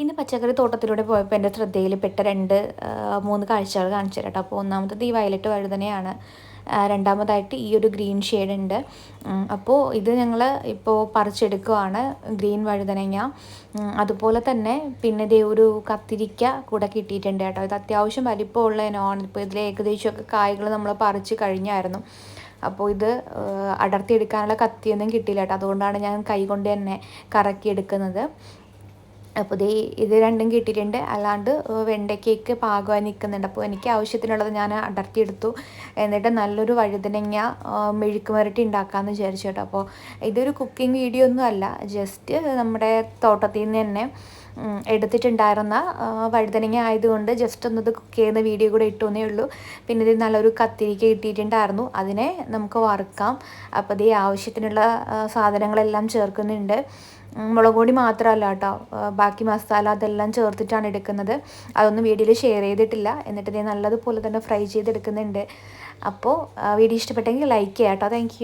ഇന്ന് പച്ചക്കറി തോട്ടത്തിലൂടെ പോയപ്പോൾ എന്റെ ശ്രദ്ധയിൽ പെട്ട രണ്ട് മൂന്ന് കാഴ്ചകൾ കാണിച്ചു തരാം അപ്പോൾ ഒന്നാമത്തത് ഈ വയലറ്റ് വഴുതനയാണ് രണ്ടാമതായിട്ട് ഈ ഒരു ഗ്രീൻ ഷെയ്ഡ് ഉണ്ട്. അപ്പോൾ ഇത് ഞങ്ങൾ ഇപ്പോൾ പറിച്ചെടുക്കുവാണ് ഗ്രീൻ വഴുതനങ്ങ. അതുപോലെ തന്നെ പിന്നെ ഇതേ ഒരു കത്തിരിക്ക കൂടെ കിട്ടിയിട്ടുണ്ട് കേട്ടോ. ഇത് അത്യാവശ്യം വലിപ്പമുള്ള ഇനമാണ് ഇപ്പോൾ ഇതിൽ ഏകദേശമൊക്കെ കായ്കൾ നമ്മൾ പറിച്ച് കഴിഞ്ഞായിരുന്നു. അപ്പോൾ ഇത് അടർത്തിയെടുക്കാനുള്ള കത്തിയൊന്നും കിട്ടിയില്ല കേട്ടോ. അതുകൊണ്ടാണ് ഞാൻ കൈകൊണ്ട് തന്നെ കറക്കി എടുക്കുന്നത് അപ്പോൾ ദേ ഇത് രണ്ടും കിട്ടിയിട്ടുണ്ട്. അല്ലാണ്ട് വെണ്ടയ്ക്കയ്ക്ക് പാകമായി നിൽക്കുന്നുണ്ട് അപ്പോൾ എനിക്ക് ആവശ്യത്തിനുള്ളത് ഞാൻ അടർത്തിയെടുത്തു. എന്നിട്ട് നല്ലൊരു വഴുതനങ്ങ മെഴുക്ക് മരട്ടി ഉണ്ടാക്കാമെന്ന് വിചാരിച്ചു കേട്ടോ. അപ്പോൾ ഇതൊരു കുക്കിംഗ് വീഡിയോ ഒന്നും അല്ല. ജസ്റ്റ് നമ്മുടെ തോട്ടത്തിൽ നിന്ന് തന്നെ എടുത്തിട്ടുണ്ടായിരുന്ന വഴുതനങ്ങ ആയതുകൊണ്ട് ജസ്റ്റ് ഒന്നത് കുക്ക് ചെയ്യുന്ന വീഡിയോ കൂടെ ഇട്ടുവന്നേ ഉള്ളൂ. പിന്നെ ഇത് നല്ലൊരു കത്തിരിക്ക കിട്ടിയിട്ടുണ്ടായിരുന്നു. അതിനെ നമുക്ക് വറുക്കാം. അപ്പോൾ ഇത് ആവശ്യത്തിനുള്ള സാധനങ്ങളെല്ലാം ചേർക്കുന്നുണ്ട്. മുളക് പൊടി മാത്രമല്ല കേട്ടോ. ബാക്കി മസാല അതെല്ലാം ചേർത്തിട്ടാണ് എടുക്കുന്നത്. അതൊന്നും വീഡിയോയിൽ ഷെയർ ചെയ്തിട്ടില്ല. എന്നിട്ട് ഇത് നല്ലതുപോലെ തന്നെ ഫ്രൈ ചെയ്തെടുക്കുന്നുണ്ട്. അപ്പോൾ വീഡിയോ ഇഷ്ടപ്പെട്ടെങ്കിൽ ലൈക്ക് ചെയ്യാം കേട്ടോ താങ്ക്